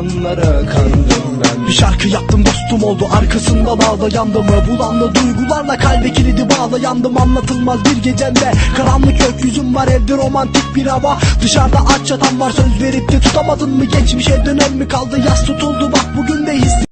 Yalanlara kandım ben. Bir şarkı yaptım dostum oldu. Arkasından ağlayandım Bulanlı duygularla kalbe kilidi bağlayandım Anlatılmaz bir gecemde. Karanlık gökyüzüm var evde romantik bir hava. Dışarıda aç çatan var söz verip de tutamadın mı? Geçmişe dönem mi kaldı? Yaz tutuldu bak bugün de hislerim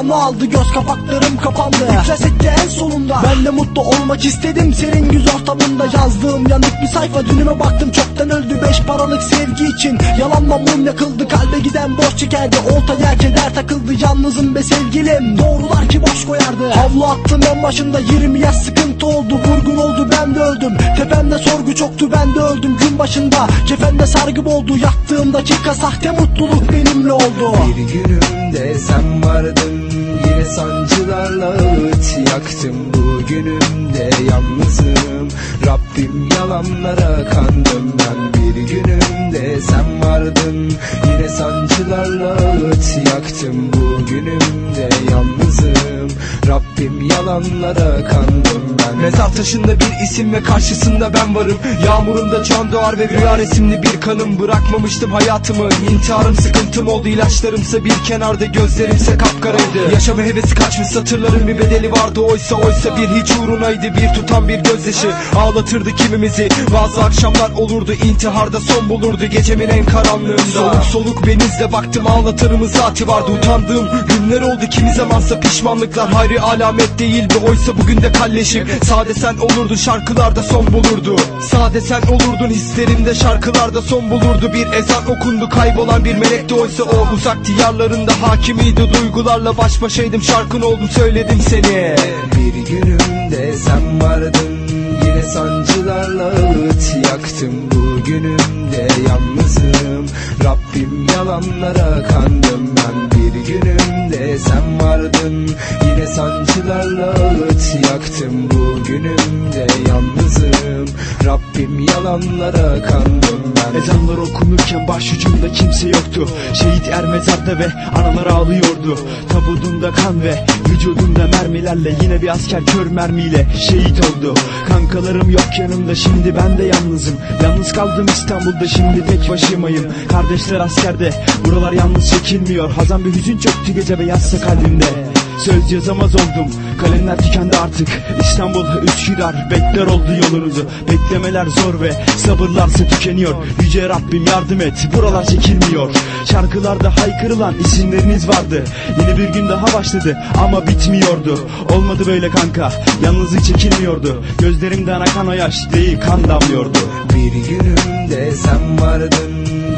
anı aldı Göz kapaklarım kapandı. İflas etti en sonunda. Ben de mutlu olmak istedim senin yüz ortamında Yazdığım yanık bir sayfa dünüme baktım çoktan öldü. Beş paralık sevgi için yalanla mum yakıldı. Kalbe giden boş çekerdi oltaya keder takıldı. Yalnızım be sevgilim doğrular ki boş koyardı. Havlu attım en başında 20 yaş sıkıntı oldu. Vurgun oldu ben de öldüm. Tepemde sorgu çoktu ben de öldüm. Gün başında kefende sargı oldu Yattığım dakika sahte mutluluk benimle oldu. Bir günümde sen vardın Yine sancılarla ağıt yaktım Bugünümde yalnızım. Rabbim yalanlara kandım ben Bir günümde sen vardın. Yine sancılarla ağıt yaktım Bugünümde yalnızım. Rabbim yalanlara kandım ben Mezar taşında bir isim ve karşısında ben varım. Yağmurumda can doğar ve rüya resimli bir kanım. Bırakmamıştım hayatımı. İntiharım sıkıntım oldu ilaçlarımsa bir kenarda Gözlerimse kapkaraydı Yaşama hevesi kaçmış satırların bir bedeli vardı. Oysa oysa bir hiç uğrunaydı Bir tutan bir gözyaşı. Ağlatırdı kimimizi. Bazı akşamlar olurdu intiharda son bulurdu Gecemin en karanlığında. Soluk soluk benizle baktım ağlatırımı zati vardı. Utandığım günler oldu kimi zamansa pişmanlıklar. Hayri alamet değildi oysa bugün de kalleşim. Sade sen olurdun şarkılarda son bulurdu. Sade sen olurdun hislerimde şarkılarda son bulurdu. Bir ezan okundu kaybolan bir melekti. Oysa o Uzak diyarlarında hakimiydi. Duygularla baş başaydım Şarkın oldum söyledim seni. Bir günümde sen vardın Yine sancılarla ağıt yaktım. Bugünümde yalnızım Rabbim yalanlara kandım ben Bir günümde sen vardın. Yine sancılarla ağıt yaktım Bugünümde yalnızım. Rabbim yalanlara kandım ben. Ezanlar okunurken başucumda kimse yoktu. Şehit er mezarda ve analar ağlıyordu. Tabudunda kan ve vücudunda mermilerle Yine bir asker kör mermiyle şehit oldu. Kankalarım yok yanımda şimdi ben de yalnızım. Yalnız kaldım İstanbul'da şimdi tek başımayım. Kardeşler askerde buralar yalnız çekilmiyor. Hazan bir hüzün çöktü gece ve yatsa kalbimde Söz yazamaz oldum. Kalemler tükendi artık. İstanbul Üsküdar bekler oldu yolunuzu. Beklemeler zor ve sabırlarsa tükeniyor. Yüce Rabbim yardım et. Buralar çekilmiyor. Şarkılarda haykırılan isimleriniz vardı. Yeni bir gün daha başladı ama bitmiyordu. Olmadı böyle kanka. Yalnızlık çekilmiyordu. Gözlerimden akan o yaş değil kan damlıyordu. Bir günümde sen vardın.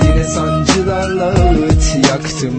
Yine sancılarla ağıt yaktım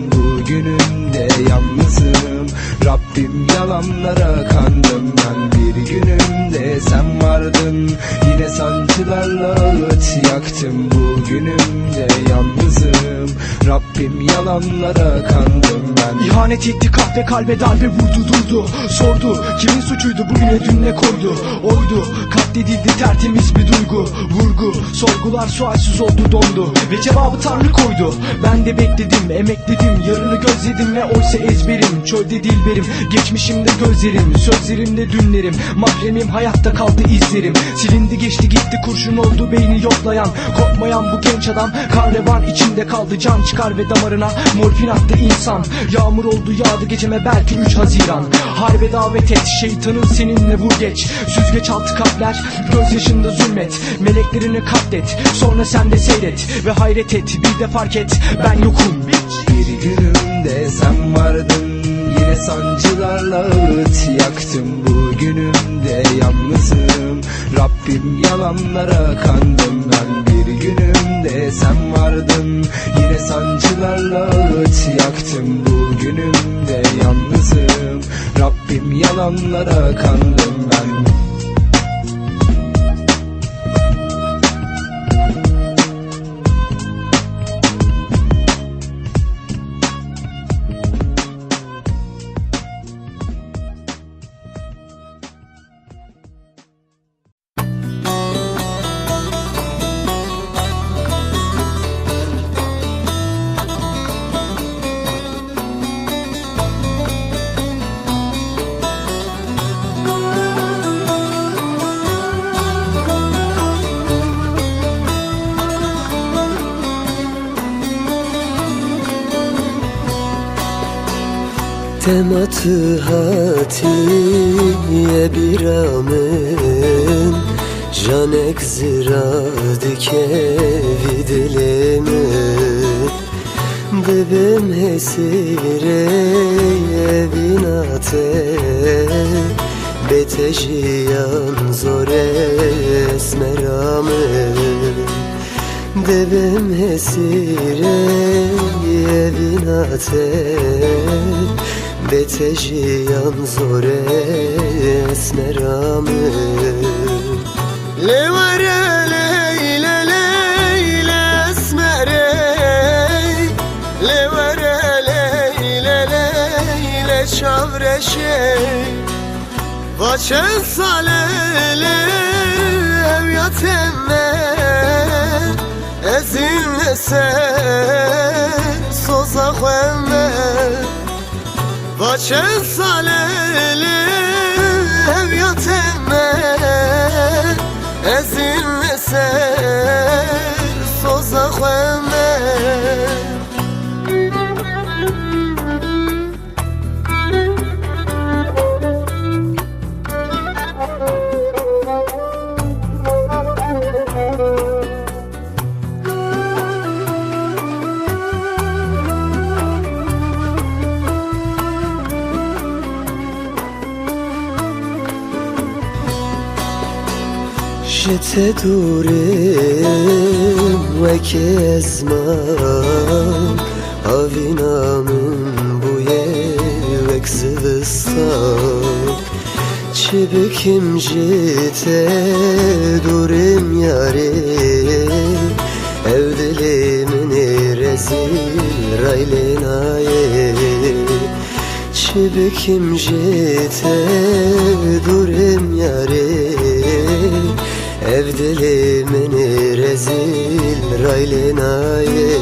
Bugünümde yalnızım. Rabbim yalanlara kandım ben Bir günümde sen vardın. Yine sancılarla ağıt yaktım. Bugünümde yalnızım. Rabbim yalanlara kandım ben İhanet etti kahve kalbe darbe vurdu durdu. Sordu kimin suçuydu? Bugüne dün ne koydu? Oydu katledildi tertemiz bir duygu. Vurgu sorgular sualsiz oldu dondu. Ve cevabı Tanrı koydu. Ben de bekledim emekledim yarını gözledim Ve oysa ezberim. Çölde dilberim Geçmişimde gözlerim sözlerimde dünlerim. Mahremim hayatta kaldı izlerim. Silindi geçti gitti kurşun oldu beyni yoklayan. Korkmayan bu genç adam Karnevan içinde kaldı. Can çıkar ve damarına Morfin attı insan. Yağmur oldu yağdı geceme belki 3 Haziran. Harbe davet et şeytanın seninle vur geç. Süzgeç altı kalpler gözyaşında zulmet. Meleklerini katlet sonra sen de seyret Ve hayret et. Bir de fark et ben yokum Bir günümde sen vardın. Yine sancılarla ağıt yaktım Bugünümde yalnızım. Rabbim yalanlara kandım ben Bir günümde sen vardın. Yine sancılarla ağıt yaktım Bugünümde yalnızım. Rabbim yalanlara kandım ben Tematı hatiye bir amın Janek zira dikevi dilimi. Dibim hesire binate. Betejiyan zor esmeramı. Dibim hesire binate Betejiyan zor esmeramı Levare leyle leyle esmere. Levare leyle leyle çavreşe Vaçen salele evyat emme. Ezinlese soza emme Vaçen salele evyat emme Ezinlese soza emme Jete durim ve kezmam Avinamın bu yevek zıstak Çibikim jite durim yari Evdilimin rezil raylenaye Çibikim jite durim yari Evdilimin rezil raylenaye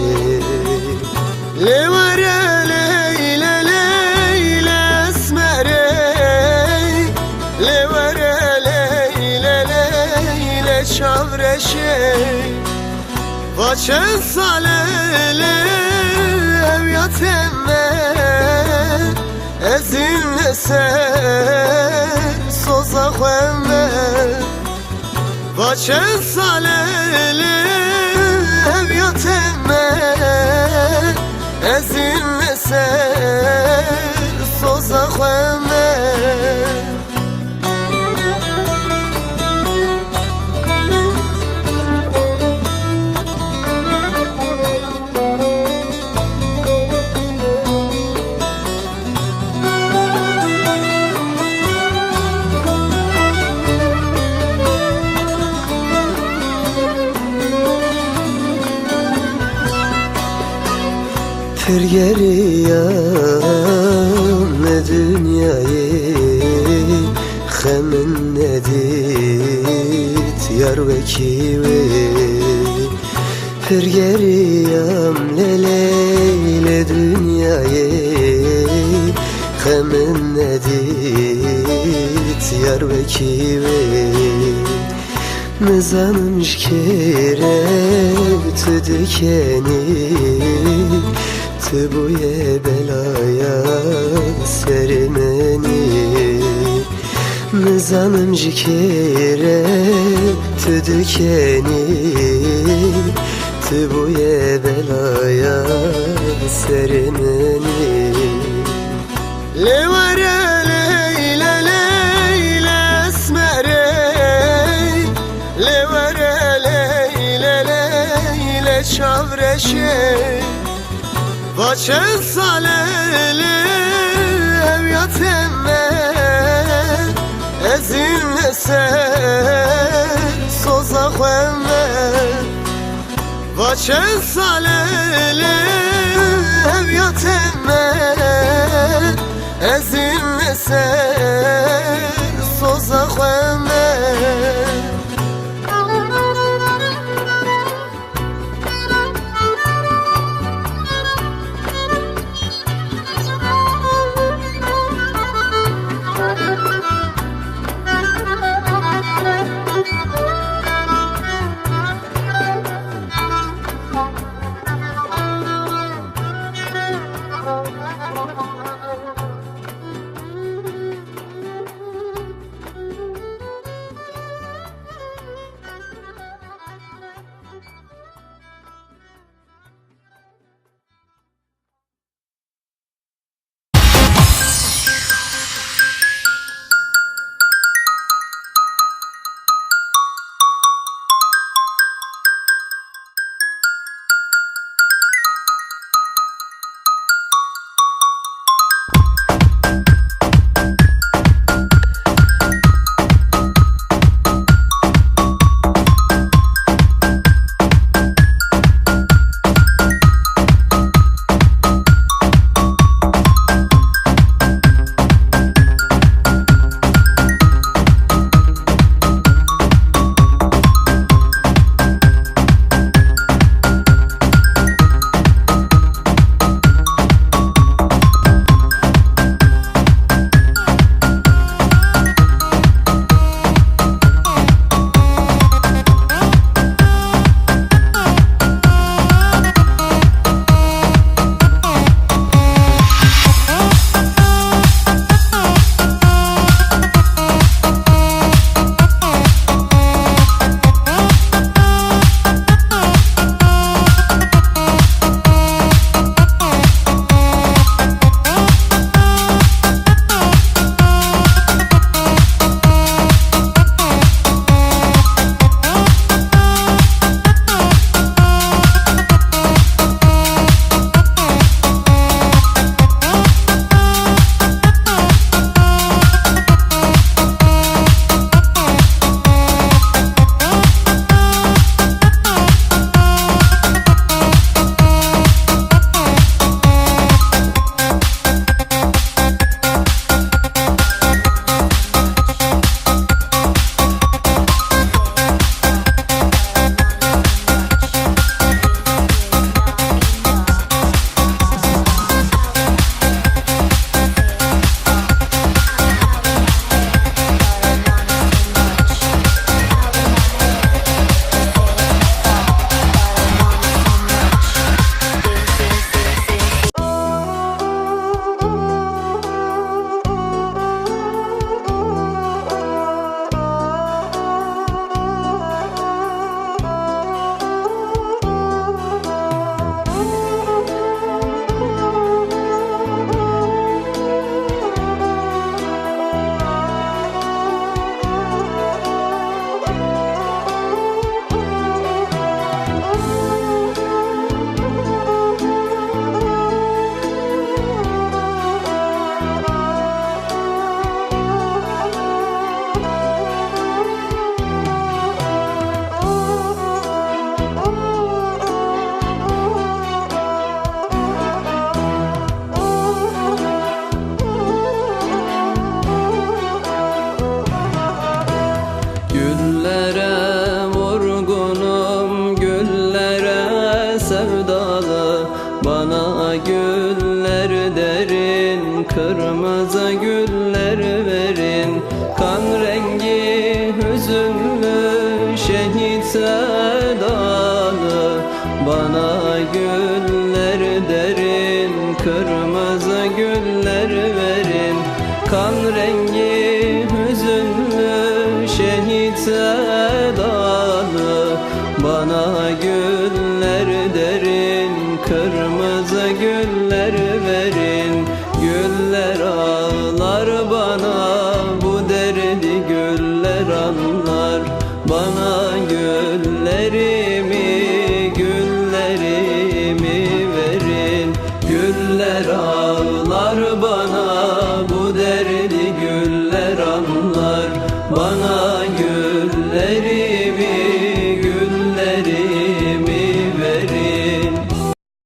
Levare leyle leyle esmere Levare leyle leyle çavreşe Vaçen salele evyat emme. Ezinlese soza emme Vaçen salele evyat emme Ezinlese soza emme vekivi Pir geriyam leleyle dünyayı Hemin nedit yar vekivi Mizanın şkere tüdükeni Tıbuye belaya serimeni Mizanım jikere tüdükeni Tıbuye belaya serimeni. Levare leyle leyle esmere. Levare leyle leyle çavreşe. Vaçen salele Ezinlese soza emme Vaçen salele evyat emme Ezinlese soza emme Güller verin. Kan rengi hüzünlü şehit sedalı Bana